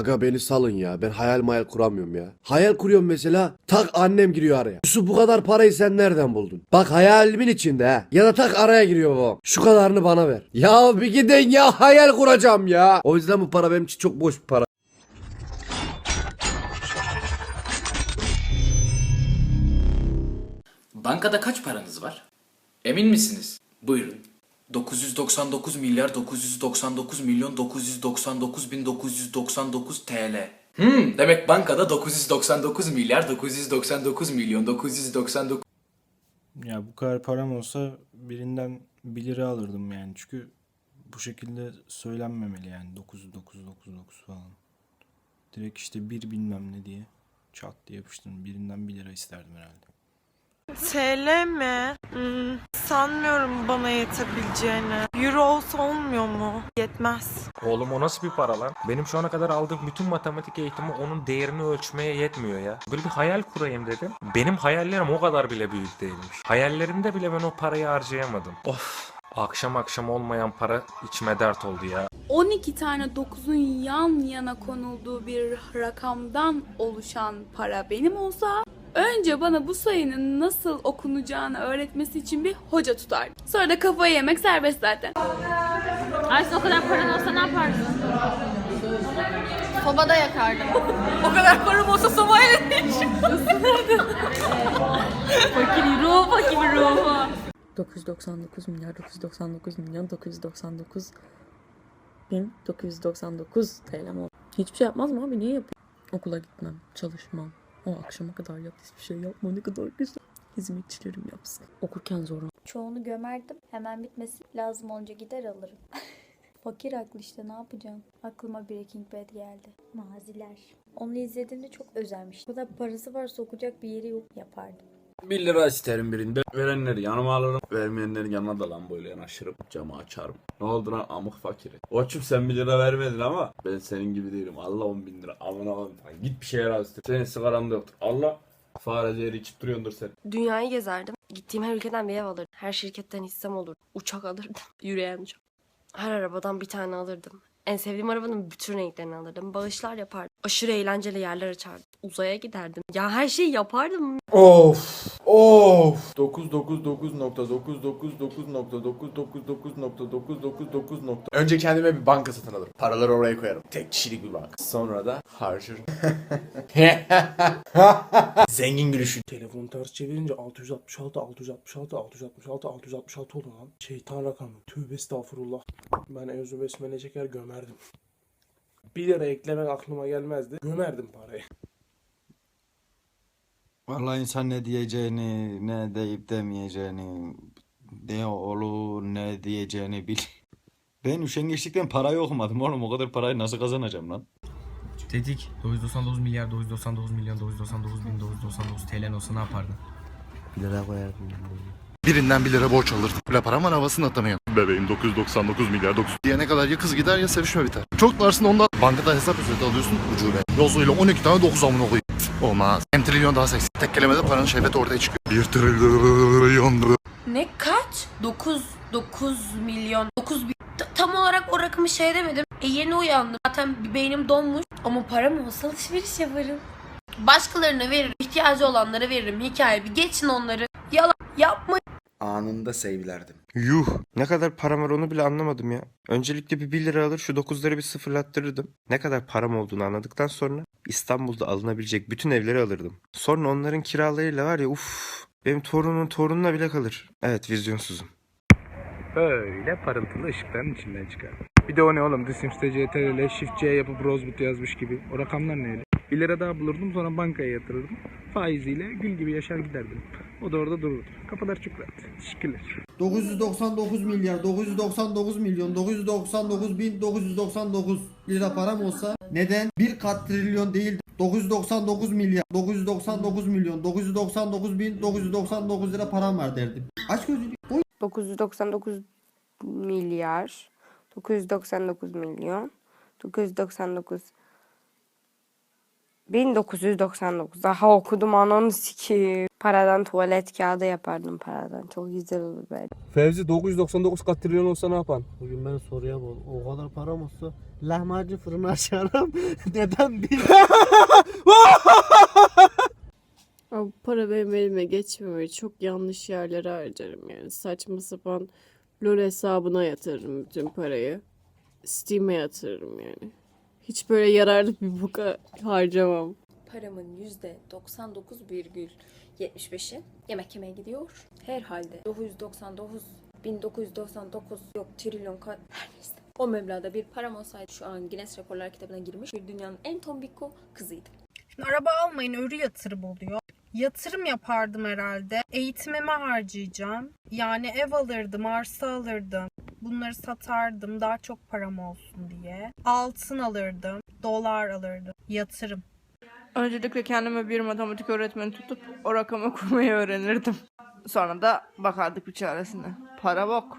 Aga beni salın ya. Ben hayal mayal kuramıyorum ya. Hayal kuruyorum mesela. Tak annem giriyor araya. Yusuf bu kadar parayı sen nereden buldun? Bak hayalimin içinde ha. Ya da tak araya giriyor babam. Şu kadarını bana ver. Ya bir gidin ya hayal kuracağım ya. O yüzden bu para benim için çok boş bir para. Bankada kaç paranız var? Emin misiniz? Buyurun. 999 milyar 999 milyon 999 bin 999 TL. Hmm, demek bankada 999 milyar 999 milyon 999 Ya bu kadar param olsa birinden 1 lira alırdım yani. Çünkü bu şekilde söylenmemeli yani 9999 falan. Direkt işte bir bilmem ne diye çat diye yapıştırdım. Birinden 1 lira isterdim herhalde. TL mi? Hmm, sanmıyorum bana yetebileceğini. Euro olsa olmuyor mu? Yetmez. Oğlum o nasıl bir para lan? Benim şu ana kadar aldığım bütün matematik eğitimi onun değerini ölçmeye yetmiyor ya. Böyle bir hayal kurayım dedim. Benim hayallerim o kadar bile büyük değilmiş. Hayallerimde bile ben o parayı harcayamadım. Of. Akşam akşam olmayan para içime dert oldu ya. 12 tane 9'un yan yana konulduğu bir rakamdan oluşan para benim olsa önce bana bu sayının nasıl okunacağını öğretmesi için bir hoca tutardım. Sonra da kafayı yemek serbest zaten. Ayşe o kadar paran olsa ne yapardın? Sobada yakardım. O kadar param olsa sobayla ne işim? Fakir ruhu fakir ruhu. 999 milyar 999 milyon 999 bin 999 TL mi? Hiçbir şey yapmaz mı abi? Niye yapıyor? Okula gitmem, çalışmam. O akşama kadar yat hiçbir şey yapma ne kadar güzel. Hizmetçilerim yapsın. Okurken zor Çoğunu gömerdim. Hemen bitmesi lazım olunca gider alırım. Fakir haklı işte ne yapacağım? Aklıma Breaking Bad geldi. Maziler. Onu izlediğimde çok özenmiş. Bu kadar parası var sokacak bir yeri yok yapardım. 1 lira isterim birinde. Verenleri yanıma alırım. Vermeyenlerin yanına da lan böyle yanaşırım. Camı açarım. Ne oldu lan amık fakiri. Koçum sen 1 lira vermedin ama ben senin gibi değilim. Allah 10 bin lira. Aman aman. Git bir şeyler al iste. Senin sigaran da yoktur. Allah farecileri içip duruyordur sen. Dünyayı gezerdim. Gittiğim her ülkeden bir ev alırdım. Her şirketten hissem olur. Uçak alırdım. Yürüyen uçak. Her arabadan bir tane alırdım. En sevdiğim arabanın bütün renklerini alırdım. Bağışlar yapardım. Aşırı eğlenceli yerler açardım. Uzaya giderdim. Ya her şeyi yapardım. Of! Of! 999.999.999.999.999. Önce kendime bir banka satın alırım. Paraları oraya koyarım. Tek kişilik bir banka. Sonra da harcarım. Zengin gülüşü. Telefonu ters çevirince 666 666 666 666 oldu lan. Şeytan rakamı. Tövbe estağfurullah. Ben Enzo Besmele çeker gömerdim. 1 lira eklemek aklıma gelmezdi. Gömerdim parayı. Vallahi insan ne diyeceğini, ne deyip demeyeceğini, ne olur ne diyeceğini bil. Ben üşengeçlikten parayı okumadım oğlum. O kadar parayı nasıl kazanacağım lan? Tetik 999 milyar 999 milyon 999 bin 999 TL olsa ne yapardın? Birinden 1 lira borç alırdım. Bile param var havasını atamıyorum. Bebeğim 999 milyar 9. Diyene kadar ya kız gider ya sevişme biter. Çok varsın ondan. Bankada hesap ücreti alıyorsun ucube. Yozuyla 12 tane 9 amına koyayım. Olmaz. Hem trilyon daha seksi. Tek kelimede paranın şehveti ortaya çıkıyor. 1 trilyon. Ne kaç? 9 9 milyon 9 bin. Ta- Tam olarak o rakamı şey demedim. E yeni uyandım. Zaten bir beynim donmuş. Ama param olsa alışveriş yaparım. Başkalarına veririm. ihtiyacı olanlara veririm. Hikaye bir geçin onları. Yalan yapma. Anında sevlerdim. Yuh ne kadar param var onu bile anlamadım ya. Öncelikle bir 1 lira alır şu 9'ları bir sıfırlattırırdım. Ne kadar param olduğunu anladıktan sonra İstanbul'da alınabilecek bütün evleri alırdım. Sonra onların kiralarıyla var ya uff benim torunun torununa bile kalır. Evet vizyonsuzum. Böyle parıltılı ışıkların içinden çıkar. Bir de o ne oğlum? The Sims'te CTRL Shift C yapıp Rosebud yazmış gibi. O rakamlar neydi? 1 lira daha bulurdum sonra bankaya yatırırdım. Faiziyle gül gibi yaşar giderdim. O da orada dururdu. Kapılar çok rahat. Teşekkürler. 999 milyar 999 milyon 999 bin 999 lira param olsa neden bir kat trilyon değil 999 milyar 999 milyon 999 bin 999 lira param var derdim. Aç gözünü. Oy. 999 milyar 999 milyon 999 1999. Daha okudum ananı sikeyim. Paradan tuvalet kağıdı yapardım paradan. Çok güzel olur böyle. Fevzi 999 katrilyon olsa ne yapan? Bugün ben soruya bol. O kadar param olsa lahmacun fırını açarım. Neden bil? Abi para benim elime geçmiyor. Çok yanlış yerlere harcarım yani. Saçma sapan LoL hesabına yatırırım bütün parayı. Steam'e yatırırım yani. Hiç böyle yararlı bir boka harcamam. Paramın %99,75'i yemek yemeye gidiyor. Herhalde 999 1999 yok trilyon kat her neyse. O meblağda bir param olsaydı şu an Guinness Rekorlar kitabına girmiş bir dünyanın en tombiko kızıydım. Araba almayın örü yatırım oluyor. Yatırım yapardım herhalde. Eğitimime harcayacağım. Yani ev alırdım, arsa alırdım. Bunları satardım daha çok param olsun diye. Altın alırdım, dolar alırdım. Yatırım. Öncelikle kendime bir matematik öğretmeni tutup o rakamı kurmayı öğrenirdim. Sonra da bakardık bir çaresine. Para bok.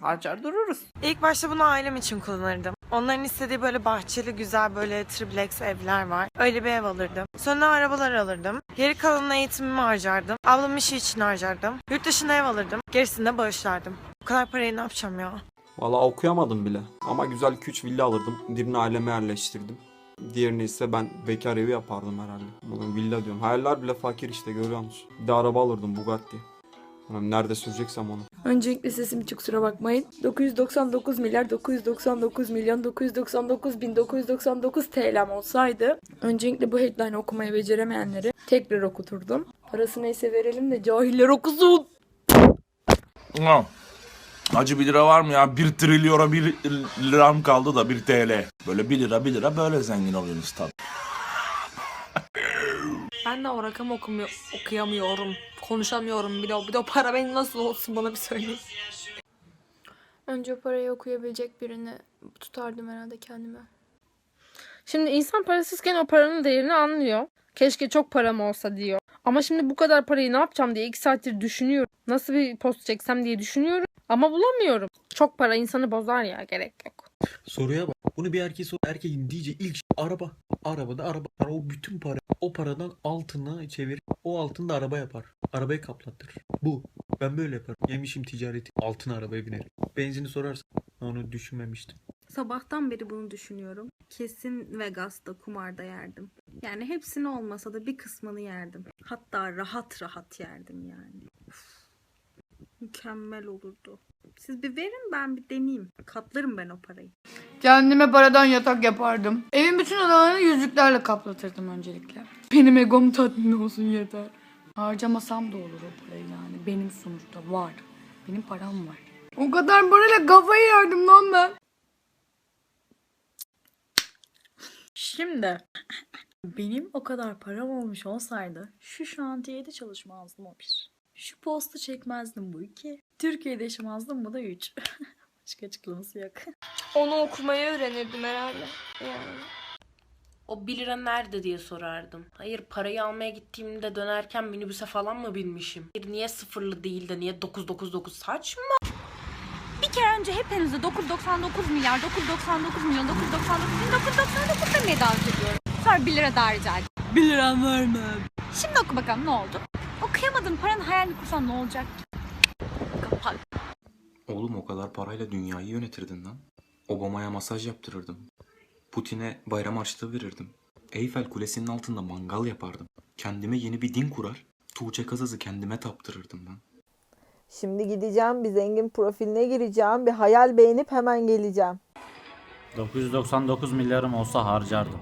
Harcar dururuz. İlk başta bunu ailem için kullanırdım. Onların istediği böyle bahçeli güzel böyle triplex evler var. Öyle bir ev alırdım. Sonra arabalar alırdım. Geri kalanını eğitimimi harcardım. Ablamın işi için harcardım. Yurt dışında ev alırdım. Gerisini de bağışlardım. Bu kadar parayı ne yapacağım ya? Valla okuyamadım bile. Ama güzel 2-3 villa alırdım. Birini aileme yerleştirdim. Diğerini ise ben bekar evi yapardım herhalde. Oğlum villa diyorum. Hayaller bile fakir işte görüyor musun? Bir de araba alırdım Bugatti. Nerede süreceksem onu. Öncelikle sesim için kusura bakmayın. 999 milyar 999 milyon 999 bin 999 TL'm olsaydı öncelikle bu headline okumayı beceremeyenleri tekrar okuturdum. Parası neyse verelim de cahiller okusun. Acı 1 lira var mı ya? 1 trilyona 1 liram kaldı da 1 TL. Böyle 1 lira 1 lira böyle zengin oluyorsunuz tabii. Ben de o rakamı okumuyor, okuyamıyorum. Konuşamıyorum bile. Bir de o para benim nasıl olsun bana bir söyleyin. Önce o parayı okuyabilecek birini tutardım herhalde kendime. Şimdi insan parasızken o paranın değerini anlıyor. Keşke çok param olsa diyor. Ama şimdi bu kadar parayı ne yapacağım diye iki saattir düşünüyorum. Nasıl bir post çeksem diye düşünüyorum. Ama bulamıyorum. Çok para insanı bozar ya gerek yok. Soruya bak. Bunu bir erkeğe sor. Erkeğin diyeceği ilk şey araba. Arabada araba. O bütün para. O paradan altına çevir. O altını da araba yapar. Arabayı kaplattırır. Bu. Ben böyle yaparım. Yemişim ticareti. Altın arabaya binerim. Benzini sorarsan onu düşünmemiştim. Sabahtan beri bunu düşünüyorum. Kesin Vegas'ta kumarda yerdim. Yani hepsini olmasa da bir kısmını yerdim. Hatta rahat rahat yerdim yani. Mükemmel olurdu. Siz bir verin ben bir deneyeyim. Katlarım ben o parayı. Kendime paradan yatak yapardım. Evin bütün odalarını yüzüklerle kaplatırdım öncelikle. Benim egom tatmin olsun yeter. Harcamasam da olur o parayı yani. Benim sonuçta var. Benim param var. O kadar parayla kafayı yerdim lan ben. Şimdi benim o kadar param olmuş olsaydı şu şantiyede çalışmazdım o bir. Şu postu çekmezdim bu iki. Türkiye'de yaşamazdım bu da üç. Başka açıklaması yok. Onu okumayı öğrenirdim herhalde. Yani. O 1 lira nerede diye sorardım. Hayır parayı almaya gittiğimde dönerken minibüse falan mı binmişim? Niye sıfırlı değil de niye 999 saçma? Bir kere önce hepinize 999 milyar, 999 milyon, 999 bin, 999 demeye davet ediyorum. Sonra 1 lira daha rica edeceğim. 1 liram vermem. Şimdi oku bakalım ne oldu? Okuyamadın paranın hayalini kursan ne olacak? Kapat. Oğlum o kadar parayla dünyayı yönetirdin lan. Obama'ya masaj yaptırırdım. Putin'e bayram harçlığı verirdim. Eyfel Kulesi'nin altında mangal yapardım. Kendime yeni bir din kurar. Tuğçe Kazaz'ı kendime taptırırdım ben. Şimdi gideceğim bir zengin profiline gireceğim. Bir hayal beğenip hemen geleceğim. 999 milyarım olsa harcardım.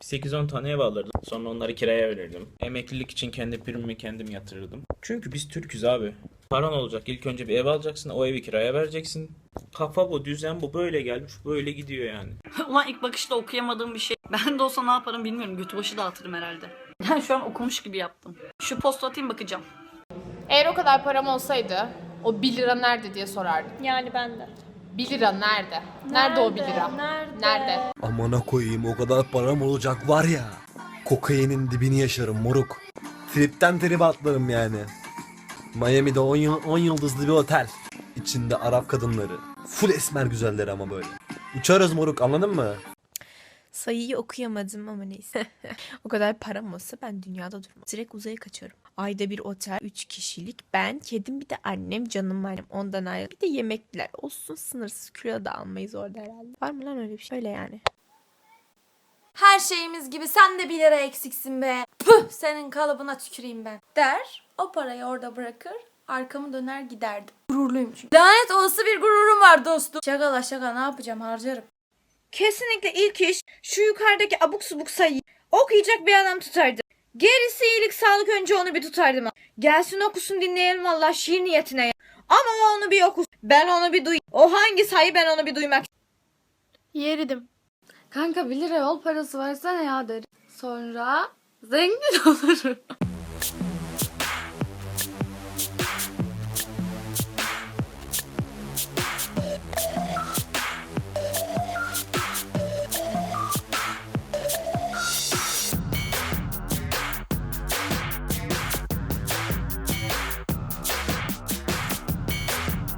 8-10 tane ev alırdım. Sonra onları kiraya verirdim. Emeklilik için kendi primimi kendim yatırırdım. Çünkü biz Türk'üz abi. Paran olacak. İlk önce bir ev alacaksın. O evi kiraya vereceksin. Kafa bu, düzen bu. Böyle gelmiş, böyle gidiyor yani. Ulan ilk bakışta okuyamadığım bir şey. Ben de olsa ne yaparım bilmiyorum. Götü başı dağıtırım herhalde. Ben şu an okumuş gibi yaptım. Şu postu atayım bakacağım. Eğer o kadar param olsaydı o 1 lira nerede diye sorardım. Yani ben de. 1 lira nerede? Nerede, o 1 lira? Nerede? Nerede? Amana koyayım o kadar param olacak var ya. Kokainin dibini yaşarım moruk. Tripten trip atlarım yani. Miami'de 10 yıl, 10 yıldızlı bir otel. İçinde Arap kadınları. Full esmer güzelleri ama böyle. Uçarız moruk anladın mı? Sayıyı okuyamadım ama neyse. o kadar param olsa ben dünyada durmam. Direkt uzaya kaçıyorum. Ayda bir otel, 3 kişilik. Ben, kedim bir de annem, canım annem. Ondan ayrı. Bir de yemekler. Olsun sınırsız kilo da almayız orada herhalde. Var mı lan öyle bir şey? Öyle yani. Her şeyimiz gibi sen de bir lira eksiksin be. Püh senin kalıbına tüküreyim ben. Der o parayı orada bırakır arkamı döner giderdim. Gururluyum çünkü. Lanet olası bir gururum var dostum. Şaka la şaka ne yapacağım harcarım. Kesinlikle ilk iş şu yukarıdaki abuk subuk sayıyı okuyacak bir adam tutardı. Gerisi iyilik sağlık önce onu bir tutardım. Gelsin okusun dinleyelim valla şiir niyetine ya. Ama o onu bir okusun. Ben onu bir duyayım. O hangi sayı ben onu bir duymak Yeridim. Kanka 1 lira yol parası versene ya derim. Sonra zengin olurum.